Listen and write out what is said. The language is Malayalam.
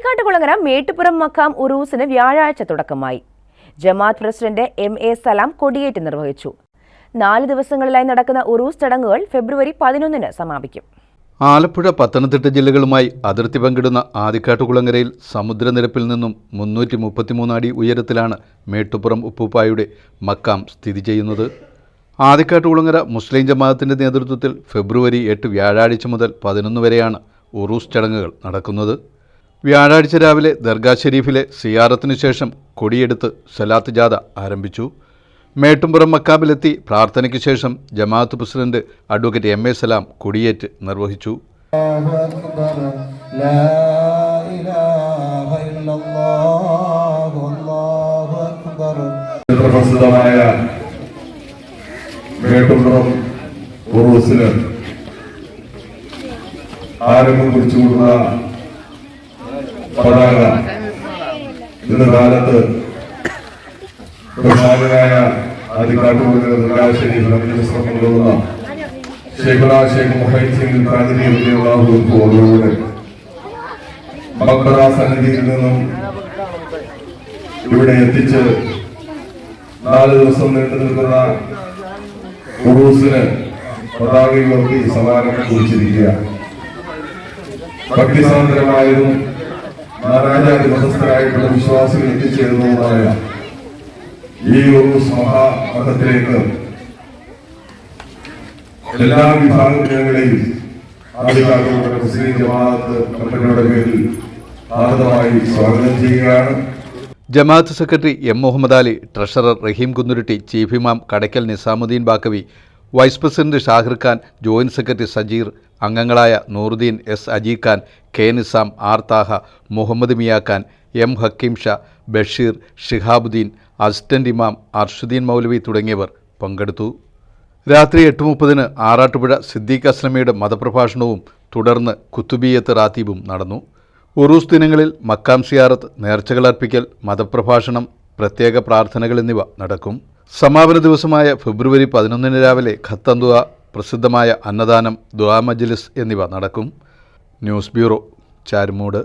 ആദിക്കാട്ടുകുളങ്ങര മേട്ടുപുറം മക്കാം ഉറൂസിന് വ്യാഴാഴ്ച തുടക്കമായി. ജമാഅത്ത് പ്രസിഡന്റ് എം എ സലാം കൊടിയേറ്റ് നിർവഹിച്ചു. നാല് ദിവസങ്ങളിലായി നടക്കുന്ന ഉറൂസ് ചടങ്ങുകൾ ഫെബ്രുവരി പതിനൊന്നിന് സമാപിക്കും. ആലപ്പുഴ പത്തനംതിട്ട ജില്ലകളുമായി അതിർത്തി പങ്കിടുന്ന ആദിക്കാട്ടുകുളങ്ങരയിൽ സമുദ്രനിരപ്പിൽ നിന്നും മുന്നൂറ്റി മുപ്പത്തിമൂന്ന് അടി ഉയരത്തിലാണ് മേട്ടുപുറം ഉപ്പുപ്പായുടെ മക്കാം സ്ഥിതി ചെയ്യുന്നത്. ആദിക്കാട്ടുകുളങ്ങര മുസ്ലിം ജമാഅത്തിന്റെ നേതൃത്വത്തിൽ ഫെബ്രുവരി എട്ട് വ്യാഴാഴ്ച മുതൽ പതിനൊന്ന് വരെയാണ് ഉറൂസ് ചടങ്ങുകൾ നടക്കുന്നത്. വ്യാഴാഴ്ച രാവിലെ ദർഗാ ഷെരീഫിലെ സിയാറത്തിനു ശേഷം കൊടിയെടുത്ത് സലാത്ത് ജാഥ ആരംഭിച്ചു. മേട്ടുംപുറം മക്കാബിലെത്തി പ്രാർത്ഥനയ്ക്ക് ശേഷം ജമാഅത്ത് president advocate M A Salam കൊടിയേറ്റ് നിർവഹിച്ചു. പ്രസിദ്ധമായ മേട്ടുംപുറം ആരംഭം കുറിച്ചുകൊണ്ടുള്ള പതാക. ഇന്ന് കാലത്ത് ബഹുമാനായ അധികാട്ടുകൊള്ളുന്ന ശരീരം കൊള്ളുന്ന ഷെയ്ഖുന ഷെയ്ഖ് മുഹൈദ് സിംഗ് കാതിരിയോടുകൂടെ മക്ബറ സന്നിധിയിൽ നിന്നും ഇവിടെ എത്തിച്ച് നാല് ദിവസം നീണ്ടു നിൽക്കുന്ന ഉറൂസിന് പതാക സമാനം കുറിച്ചിരിക്കുക ഭക്തിസാന്ദ്രമായതും നാനാജാതി മതസ്ഥരായിട്ടുള്ള വിശ്വാസികൾ എത്തിച്ചേരുന്നതുമായ ഈ ഒരു മഹാമഠത്തിലേക്ക് എല്ലാ വിഭാഗങ്ങളെയും ആദികാലങ്ങളുടെ മുസ്ലിം ജമാഅത്ത് പേരിൽ സ്വാഗതം ചെയ്യുകയാണ്. ജമാഅത്ത് secretary M Muhammad Ali treasurer Rahim Kunnurutti chief ഇമാം Kadakkal Nizamuddin Baqavi vice president Shahir Khan joint secretary Sajeer അംഗങ്ങളായ Nooruddin S Ajikhan Khan K Nizam R Thaha Muhammad Miyakhan M Hakeem Sha Basheer Shihabuddin assistant ഇമാം അർഷുദ്ദീൻ മൗലവി തുടങ്ങിയവർ പങ്കെടുത്തു. രാത്രി എട്ട് മുപ്പതിന് ആറാട്ടുപുഴ സിദ്ദീഖ് അസ്ലമിയുടെ മതപ്രഭാഷണവും തുടർന്ന് കുത്തുബിയത്ത് റാത്തീബും നടന്നു. ഉറൂസ് ദിനങ്ങളിൽ മക്കാം സിയാറത്ത് നേർച്ചകളർപ്പിക്കൽ മതപ്രഭാഷണം പ്രത്യേക പ്രാർത്ഥനകൾ എന്നിവ നടക്കും. സമാപന ദിവസമായ ഫെബ്രുവരി പതിനൊന്നിന് രാവിലെ ഖത്തന്തുവ പ്രസിദ്ധമായ അന്നദാനം ദുആ മജ്ലിസ് എന്നിവ നടക്കും. News bureau Charummoodu.